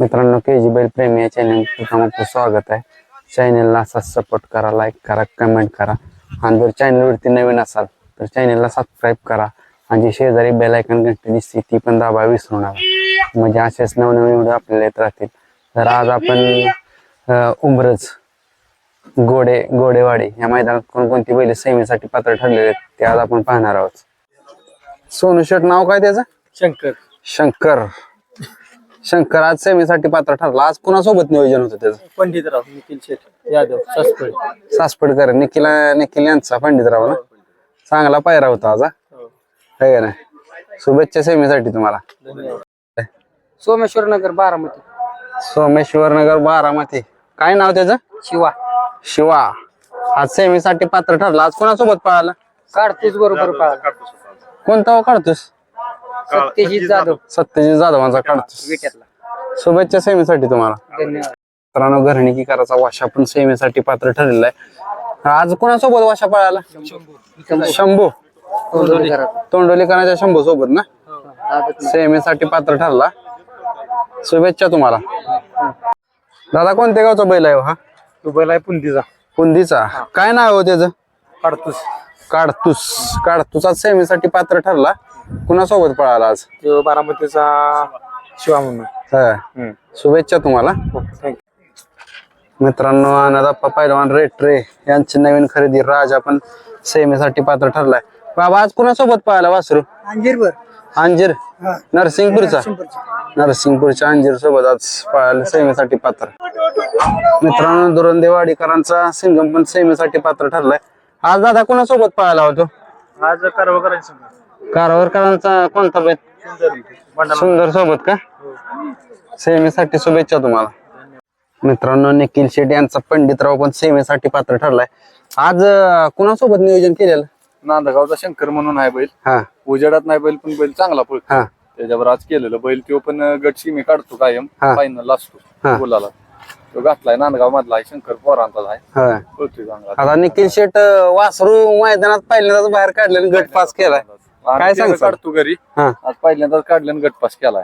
मित्रांनो के जी बैल प्रेमी या चॅनल तुमचं स्वागत आहे. चॅनलला असा सपोर्ट करा लाईक करा कमेंट करा. आणि जर चॅनलवरती नवीन असाल तर चॅनलला सबस्क्राईब करा. आणि जी शेजारी बेल आयकन घंटी दिसते ती पण दाबा विसरू नका. म्हणजे असेच नवनवीन व्हिडिओ आपल्याला येत राहतील. तर आज आपण उमरज गोडे गोडेवाडी या मैदानात कोणकोणती बैल सेमीसाठी पात्र ठरलेले आहेत ते आज आपण पाहणार आहोत. सोनू शेट नाव काय त्याचं? शंकर. शंकर. शंकर आज सेमीसाठी पात्र ठरला. आज कुणासोबत नियोजन होतं त्याचं? पंडितराव निखिल शेठ यादव सासपळे सासपडकर निखिल निखिल यांचा पंडितराव ना? चांगला पायरा होता आज हा? है. का नाही? शुभेच्छा सेमीसाठी तुम्हाला. सोमेश्वर नगर बारामती. सोमेश्वर नगर बारामती. काय नाव त्याचं? शिवा. शिवा. आज सेमीसाठी पात्र ठरला. आज कोणासोबत पळाला? काढतोच बरोबर पाळा कोणता हो काढतोस? सत्यजित जाधव. सत्यजित जाधवांचा काढतोस विट्यातला शुभेच्छा सेमीसाठी तुम्हाला. धन्यवाद. मित्रांनो घरणीकीकराचा वाशा पण सेमीसाठी पात्र ठरलेला आहे. आज कोणासोबत वाशा पळाला? शंभू. तोंडोलीकरांच्या शंभू सोबत ना? सेमीसाठी पात्र ठरला. शुभेच्छा तुम्हाला. दादा कोणत्या गावचा बैल आहे हो हा? दुबईला आहे पुंदीचा. पुंदीचा. काय नाव हो त्याचं? काढतोस काढतूस काढतूस आज सेमीसाठी पात्र ठरला. कुणासोबत पळाला आज? तो बारामतीचा शिवा म्हणून. हा. शुभेच्छा तुम्हाला. मित्रांनो अनादाप्पा पैलवान रेट्रे यांची नवीन खरेदी राजा पण सेमीसाठी पात्र ठरलाय. बाबा आज कुणासोबत पळाला वासरू? अंजीरभर अंजीर? नरसिंगपूरचा? नरसिंगपूरच्या अंजीर सोबत आज पळाला सेमीसाठी पात्र. मित्रांनो दुरंदेवाडीकरांचा सिंगम पण सेमीसाठी पात्र ठरलाय. आज दादा कोणासोबत पळाला होतो? आज कारवा करायचं कारवारकरांचा कोणता बेत सुंदर. सोबत का? सेमीसाठी शुभेच्छा तुम्हाला. मित्रांनो निखिल शेट्टी यांचा पंडितराव पण सेमीसाठी पात्र ठरलाय. आज अं, कुणासोबत नियोजन केलेलं? नांदगावचा शंकर म्हणून आहे बैल. हा. उजेडात नाही बैल पण बैल चांगला पळतो. हा. त्याच्यावर आज केलेलं बैल तो पण गट शिमी काढतो कायम. हा. फायनल हा. असतो. बोलाला तो घातलाय नांदगाव मधला आहे शंकर पोरांचा आहे. हा. पळतोय चांगला. आता निखिल शेट अं, वासरू मैदानात पहिल्यांदाच बाहेर काढले गट पास केलाय. काय सांगता? काढतो घरी. हा. आज पहिल्यांदाच काढलं आणि गट पास केलाय.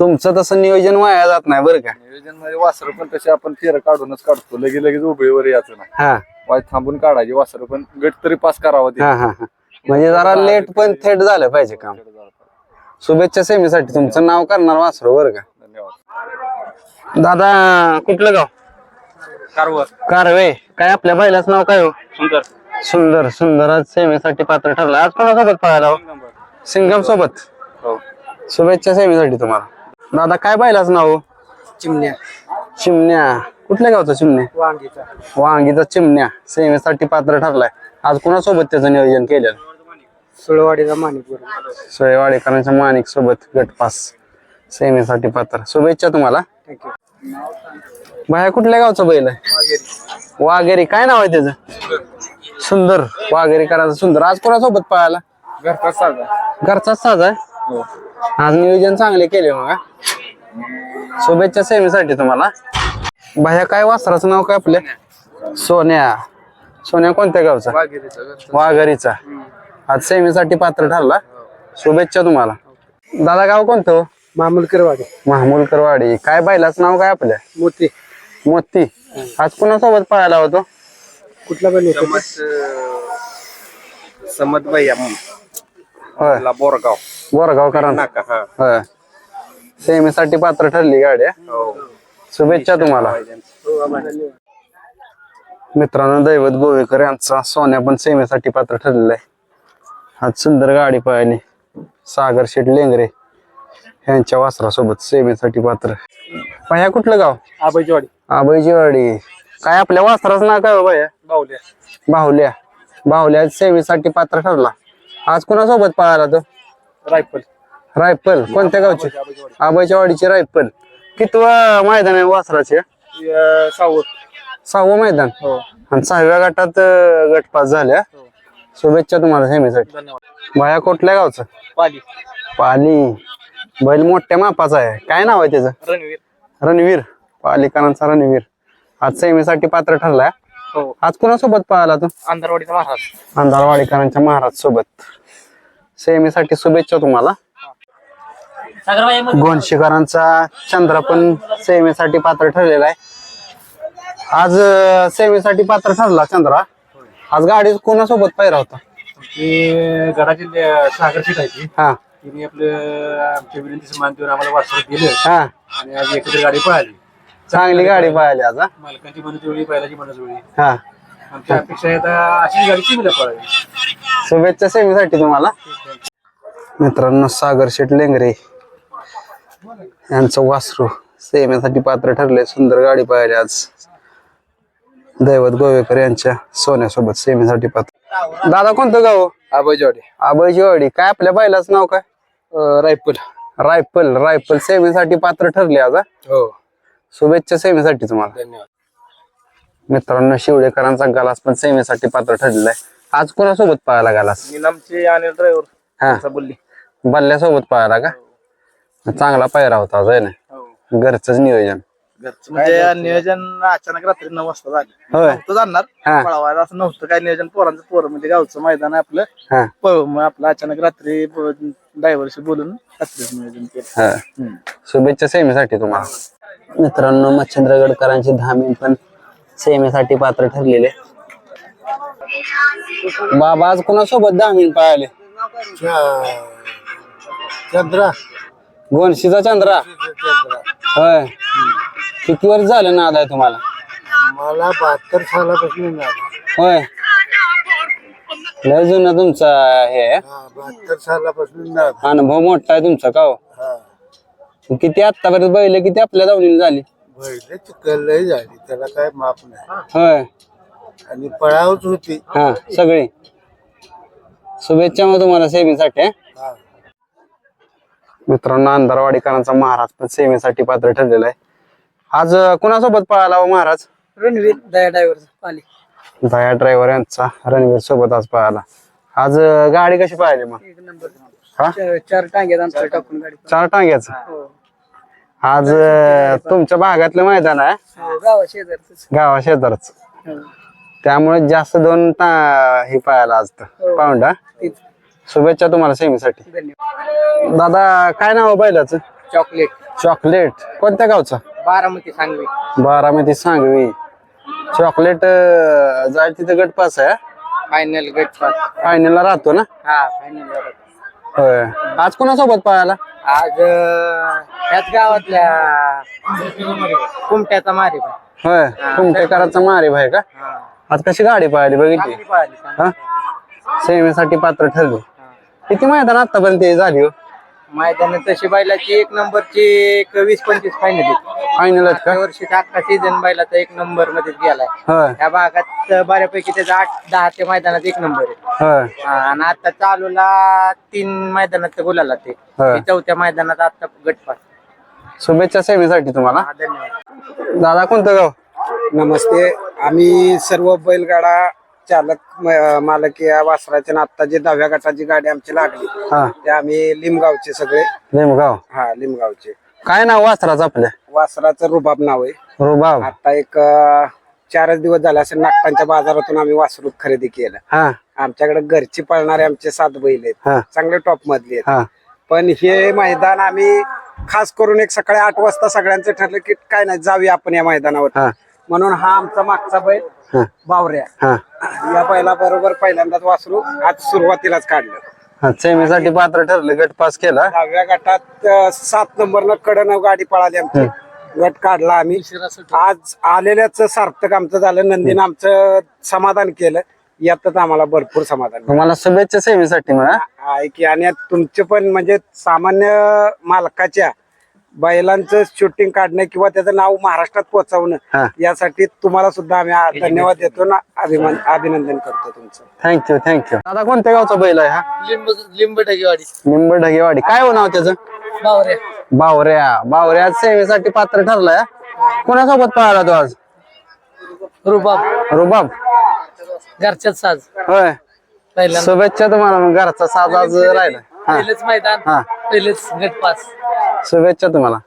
तुमचं तसं नियोजन वाया जात नाही बरं का? नियोजनमध्ये वासर पण तसे आपण फेर काढूनच काढतो. लगे लगेच उभळीवर यायचं नाही. हा. वाय थांबून काढायची वासर पण गट तरी पास करावा ते. हा हा हा. म्हणजे जरा लेट पण थेट झालं पाहिजे काम. शुभेच्छा सेमीसाठी. तुमचं नाव करणार वासरू बरं का? धन्यवाद. दादा कुठलं गाव? कारवर कारवे. काय आपल्या बैलाचं नाव काय हो? सुंदर. सुंदर सुंदर आज सेमीसाठी पात्र ठरला आज कोणासोबत पळाला हो? सिंगम सोबत. हो. शुभेच्छा सेमीसाठी तुम्हाला. दादा काय बैलाचं नाव? हो? चिमण्या. चिमण्या. कुठल्या गावचा चिमण्या? वांगीचा. वांगीचा चिमण्या. सेमीसाठी पात्र ठरलाय. आज कोणासोबत त्याचं नियोजन केलेलं? सुळवाडीचा माणिक बरोबर सोयवाडेकरांच्या माणिक सोबत गटपास. सेमीसाठी पात्र. शुभेच्छा तुम्हाला. बाया कुठल्या गावचं बैल आहे? वाघेरी. काय नाव आहे त्याचं? सुंदर वाघेरीकरांचं सुंदर. आज कोणासोबत पळाला? घरचा साधा घरचाच साज आहे? हो. आज नियोजन चांगले केले मग हा? शुभेच्छा सेवेसाठी तुम्हाला. बाह्या काय वासराचं नाव काय आपल्या सोन्या. सोन्या कोणत्या गावचा? वाघेरीचा घरचा. वाघरीचा. आज सेमीसाठी पात्र ठरला. शुभेच्छा तुम्हाला. दादा गाव कोणतं हो? मामुलकर वाडी महामुलकर वाडी काय बैलाचं नाव काय आपल्या मोती. मोती. आज कुणासोबत पळाला होतो कुठला बैल होता समत भैया होय. बोरगाव. बोरगावकरांना हा. होय. सेमीसाठी पात्र ठरली गाडी हा? शुभेच्छा तुम्हाला. मित्रांनो दैवत गोवेकर यांचा सोन्या पण सेमीसाठी पात्र ठरलेला आहे. आज सुंदर गाडी पळाली सागर शेठ लेंगरे यांच्या वासरासोबत सेमीसाठी पात्र. पाया कुठलं गाव? आबाईची वाडी आबाईची वाडी काय आपल्या वासराचं नाव काय हो बाया बावल्या बाहुल्या. बाहुल्या सेमीसाठी पात्र ठरला. आज कोणासोबत पळाला तो? रायफल. रायफल. कोणत्या गावची? आबाईच्या वाडीची रायफल. कितवा मैदान आहे वासराचे? सावत सहावं. मैदान. हो. आणि सहाव्या गटात अं, गट पास झाल्या. शुभेच्छा तुम्हाला सेमीसाठी. धन्यवाद. बाया कुठल्या गावचं? पाली. पाली. बैल मोठ्या मापाचा आहे. काय नाव आहे त्याचं? रणवीर. रणवीर. पालिकांचा रणवीर. आज सेमीसाठी पात्र ठरलाय हो. आज कोणासोबत पळाला तो? अंधारवाडीचा महाराज. अंधारवाडीकरांच्या महाराज सोबत सेमीसाठी शुभेच्छा तुम्हाला. गोंशीकरांचा चंद्र पण सेवेसाठी पात्र ठरलेला आहे. आज अं, सेवेसाठी पात्र ठरला चंद्रा. आज गाडी कोणासोबत पाहिला होता? ते गडाची सागर सीट आहे ती. हा. तिने आपलं आमच्या विनंती सन्मान देऊन आम्हाला वासरू दिलं. हा. आणि आज एकत्र गाडी पळाली. चांगली गाडी पाहिली आज हा? मालकांची मनच वेळी बैलाची मनच वेळी हा. आमच्या अपेक्षा आहे आता अशीच गाडी पळावी. शुभेच्छा सेवेसाठी तुम्हाला. मित्रांनो सागर शेठ लेंगरे यांचं वासरू सेवेसाठी पात्र ठरले सुंदर गाडी पाहिली आज. दैवत गोवेकर यांच्या सोन्यासोबत सेवेसाठी पात्र. दादा कोणतं गाव? आबाजवाडी आबाजीवाडी काय आपल्या बैलाचं नाव काय? रायफल. रायफल. रायफल सेवेसाठी पात्र ठरले आज हा? हो. शुभेच्छा सेवेसाठी तुम्हाला. धन्यवाद. मित्रांनो शिवडेकरांचा गालास पण सेवेसाठी पात्र ठरलेला आहे. आज कोणासोबत पाहायला गालास? आमचे अनिल ड्रायव्हर हा. बोलली. बल्ल्यासोबत पाहायला का? चांगला पायरा होता आज आहे ना? हो. घरचंच नियोजन. म्हणजे नियोजन अचानक रात्री नऊ वाजता झालं. होय. नव्हतं जाणार. हा. पळवायला असं नव्हतं. काय नियोजन? पोरांचं पोरं म्हणजे गावचं मैदान आहे आपलं. हा. पळू मग आपलं अचानक रात्री ड्रायव्हरशी बोलून रात्रीच नियोजन केलं. हा. शुभेच्छा सेमीसाठी तुम्हाला. मित्रांनो मच्छिंद्र गडकरांची धामी पण सेमीसाठी पात्र ठरलेले बाबा आज कोणासोबत धामीन पाहिले चंद्रा. गोनशीचा चंद्रा? होय. किती वर्ष झालं नाद आहे तुम्हाला? मला बहात्तर सालापासून होय. लय जुना तुमचा हे आहे. बहात्तर सालापासून अनुभव मोठा आहे तुमचा का हो? किती आतापर्यंत बैल किती आपल्या दावणीला झाली? बैल चिकलही झाली त्याला काय माप नाही. होय. आणि पळावच होती. हा सगळी. शुभेच्छा मग तुम्हाला सेवेसाठी हं? हा. मित्रांनो अंधारवाडीकरांचा महाराज पण सेवेसाठी पात्र ठरलेला आहे. आज अं, कुणासोबत पळाला हो महाराज? रणवीर दया ड्रायव्हर पाली. दया ड्रायव्हर यांचा रणवीर सोबत आज पळाला. आज अं, गाडी कशी पाहिली मग? एक नंबर. हा? चार टांग्यात आमचं टाकून गाडी चार टांग्याच? हो. आज अं, तुमच्या भागातलं मैदान आहे. गावा शेजारच गावा शेजारच. त्यामुळे जास्त दोन हे पाहायला आज पाऊंड हा. शुभेच्छा तुम्हाला सेमीसाठी. धन्यवाद. दादा काय नाव आहे बैलाचं? चॉकलेट. चॉकलेट. कोणत्या गावचं? बारामती सांगवी. बारामती सांगवी. चॉकलेट जाय तिथं गटपास आहे फायनल गट पास फायनलला राहतो ना? हा फायनल होय. आज कोणासोबत पाहायला आज अं, त्याच गावातल्या कुमट्याचा मारी होय. कुमटेकरांचा मारे भाई का? आज कशी गाडी पाहिली बघितली? हा? सेमीसाठी पात्र ठरली. किती मैदान आतापर्यंत झाली हो? मैदानात तशी बैलाची एक नंबरची एक वीस पंचवीस फायनल फायनल का? वर्षी अख्खा सीझन बैलाचा एक नंबर मध्येच गेलाय. होय. या भागात बऱ्यापैकी त्याचा आठ दहा ते मैदानात एक नंबर आहे. होय. हा, आणि आता चालूला तीन मैदानात गुलाला ते. चौथ्या मैदानात आता गटपास. शुभेच्छा सेमीसाठी तुम्हाला. हा, धन्यवाद. दादा कोणतं गाव? नमस्ते. आम्ही सर्व बैलगाडा चालक म- मालक या वासराच्या आता जे दहाव्या गटाची गाडी आमची लागली हा. ते आम्ही लिमगावचे सगळे. लिमगाव? हा लिमगावचे. काय नाव वासराचं आपल्या वासराचं रुबाब नाव आहे. रुबाब. आता एक अं, चारच दिवस झाले असेल नागटांच्या बाजारातून आम्ही वासरू खरेदी केलं. हा. आमच्याकडे घरची पळणारे आमचे सात बैल आहेत. चांगले टॉप मधले आहेत. हा. पण हे मैदान आम्ही खास करून एक सकाळी आठ वाजता सगळ्यांचं ठरलं की काय नाही जाऊया आपण या मैदानावर. हा. म्हणून हा आमचा मागचा बैल हा. बावऱ्या. हा. या बैला बरोबर पहिल्यांदाच वासरू आज सुरुवातीलाच काढलं. हा सेमीसाठी पात्र ठरलं गट पास केला. दहाव्या गटात अं, सात नंबरनं कडनं गाडी पळाली आमची. गट काढला आम्ही. आज आलेल्याच सार्थक आमचं झालं नंदीनं आमचं समाधान केलं. यातच आम्हाला भरपूर समाधान. तुम्हाला शुभेच्छा सेमीसाठी म्हणा. आहे की आणि तुमचे पण म्हणजे सामान्य मालकाच्या बैलांचं शूटिंग काढणं किंवा त्याचं नाव महाराष्ट्रात पोहोचवणं यासाठी तुम्हाला सुद्धा आम्ही धन्यवाद देतो ना. अभिमान अभिनंदन करतो तुमचं. थँक्यू थँक्यू दादा कोणत्या गावचा बैल आहे हा? लिंब लिंब वाडी निंब ढगेवाडी. काय हो नाव त्याचं? बावऱ्या. बावऱ्या. बावऱ्या आज सेवेसाठी पात्र ठरलाय? कोणासोबत पळाला तो आज? रुबाब. रुबाब. घरच्याच साज. होय. शुभेच्छा तुम्हाला. मग घरचा साज आज राहिला. पहिलेच मैदान. पहिलेच गटपास. शुभेच्छा तुम्हाला.